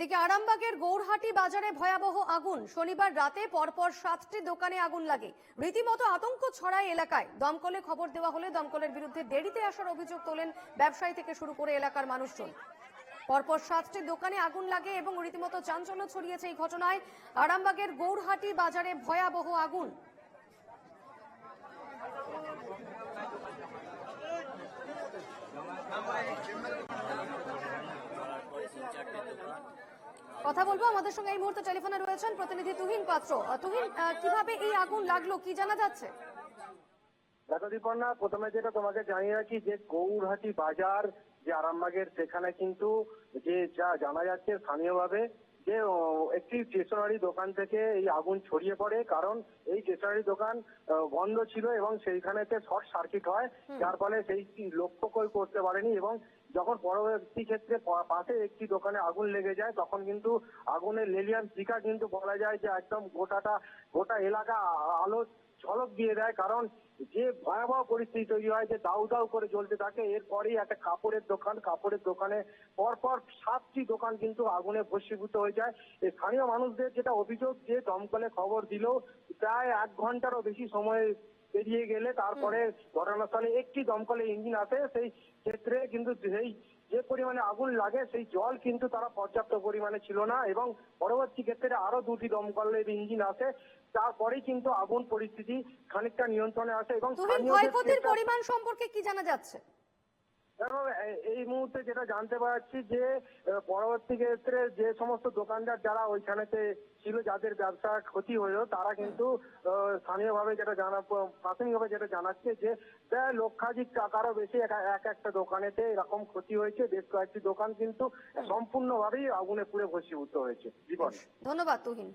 এদিকে আরামবাগের গৌরহাটি বাজারে ভয়াবহ আগুন। শনিবার রাতে পরপর সাতটি দোকানে আগুন লাগে। রীতিমতো আতঙ্ক ছড়ায় এলাকায়। দমকলে খবর দেওয়া হলে দমকলের বিরুদ্ধে দেরিতে আসার অভিযোগ তোলেন ব্যবসায়ী থেকে শুরু করে এলাকার মানুষজন। পরপর সাতটি দোকানে আগুন লাগে এবং রীতিমতো চাঞ্চল্য ছড়িয়েছে এই ঘটনায় আরামবাগের গৌরহাটি বাজারে ভয়াবহ আগুন। কথা বলব। আমাদের সঙ্গে এই মুহূর্তে টেলিফোনে রয়েছেন প্রতিনিধি তুহিন পাত্র। তুহিন কীভাবে এই আগুন লাগল কি জানা যাচ্ছে? দেখো প্রথমে যেটা তোমাকে জানিয়ে রাখি যে গৌরহাটি বাজার, যে আরামবাগের, সেখানে কিন্তু যে যা জানা যাচ্ছে স্থানীয়ভাবে যে একটি স্টেশনারি দোকান থেকে এই আগুন ছড়িয়ে পড়ে কারণ এই স্টেশনারি দোকান বন্ধ ছিল এবং সেইখানেতে শর্ট সার্কিট হয় যার ফলে সেই লক্ষ্য করে করতে পারেনি এবং যখন পরবর্তী ক্ষেত্রে পাশে একটি দোকানে আগুন লেগে যায় তখন কিন্তু আগুনের লেলিয়ান শিকা কিন্তু বলা যায় যে একদম গোটাটা গোটা এলাকা আলো ঝলক দিয়ে দেয় কারণ যে ভয়াবহ পরিস্থিতি তৈরি হয় যে দাউ দাউ করে জ্বলতে থাকে এরপরেই একটা কাপড়ের দোকান কাপড়ের দোকানে পরপর সাতটি দোকান কিন্তু আগুনে ভস্মীভূত হয়ে যায় স্থানীয় মানুষদের যেটা অভিযোগ যে দমকলে খবর দিলেও প্রায় এক ঘন্টারও বেশি সময় পেরিয়ে গেলে তারপরে ঘটনাস্থলে একটি দমকলে ইঞ্জিন আসে সেই ক্ষেত্রে কিন্তু সেই যে পরিমাণে আগুন লাগে সেই জল কিন্তু তারা পর্যাপ্ত পরিমাণে ছিল না এবং পরবর্তী ক্ষেত্রে আরও দুটি দমকলের ইঞ্জিন আসে তারপরেই কিন্তু আগুন পরিস্থিতি খানিকটা নিয়ন্ত্রণে আসে এবং ক্ষয়ক্ষতির পরিমাণ সম্পর্কে কি জানা যাচ্ছে? এই মুহূর্তে যেটা জানতে পারছি যে পরবর্তী ক্ষেত্রে যে সমস্ত দোকানদার যারা ওইখানেতে ছিল, যাদের ব্যবসা ক্ষতি হলো তারা কিন্তু স্থানীয়ভাবে যেটা জানা, প্রাথমিকভাবে যেটা জানাচ্ছে যে, প্রায় লক্ষাধিক টাকারও বেশি এক- এক একটা দোকানেতে এরকম ক্ষতি হয়েছে। বেশ কয়েকটি দোকান কিন্তু সম্পূর্ণভাবেই আগুনে পুড়ে ভস্মীভূত হয়েছে। জীবন ধন্যবাদ, তুহিন।